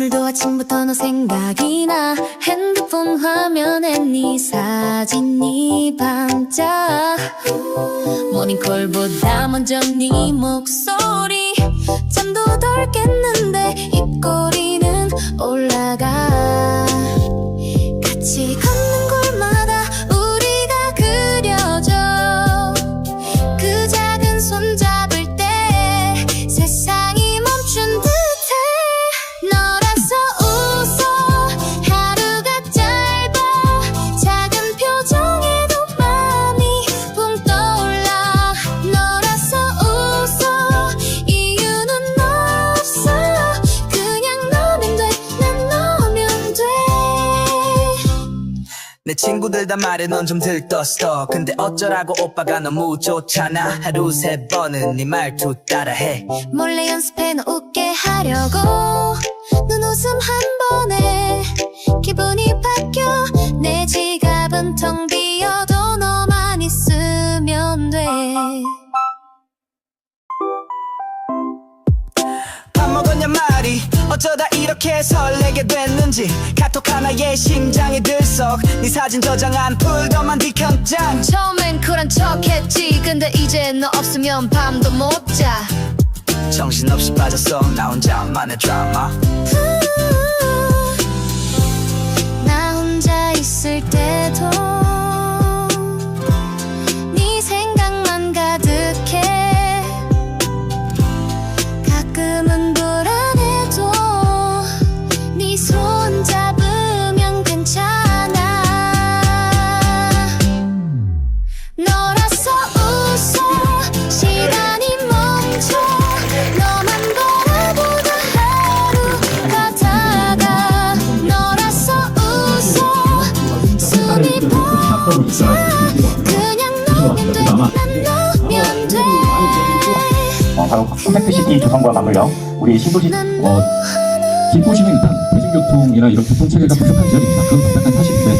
오늘도 아침부터 너 생각이 나. 핸드폰 화면에 네 사진이 반짝. 모닝콜보다 먼저 네 목소리 잠도 덜 깼는데 내 친구들 다 말해 넌 좀 들떴어. 근데 어쩌라고 오빠가 너무 좋잖아. 하루 세 번은 네 말투 따라해. 몰래 연습해 너 웃게 하려고 눈웃음 한 번에 기분이 바뀌어. 내 지갑은 텅 비어도 너만 있으면 돼. 밥 먹었냐 말이 어쩌다 이렇게 설레게 됐는지 카톡 하나에 심장이 들썩. 네 사진 저장한 폴더만 뒤편장. 처음엔 쿨한 척했지. 근데 이제 너 없으면 밤도 못자. 정신없이 빠졌어. 나 혼자만의 드라마 벅차 그냥 너면 돼난 너면 돼 어, 바로 컴팩트시티 조성과 맞물려 우리 신도시 어, 김포시는 일단 대중교통이나 이런 교통체계가 부족한 지역입니다. 그건 답답한 사실인데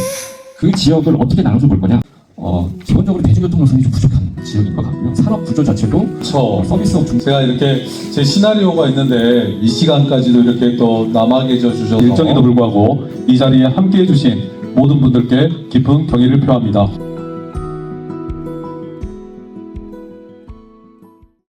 그 지역을 어떻게 나눠서 볼 거냐? 어, 기본적으로 대중교통 노선이 좀 부족한 지역인 것 같고요. 산업 구조 자체도 그렇죠. 서비스업 중 제가 이렇게 제 시나리오가 있는데 이 시간까지도 이렇게 또 남아 계셔 주셔서 일정에도 불구하고 이 자리에 함께 해주신 모든 분들께 깊은 경의를 표합니다.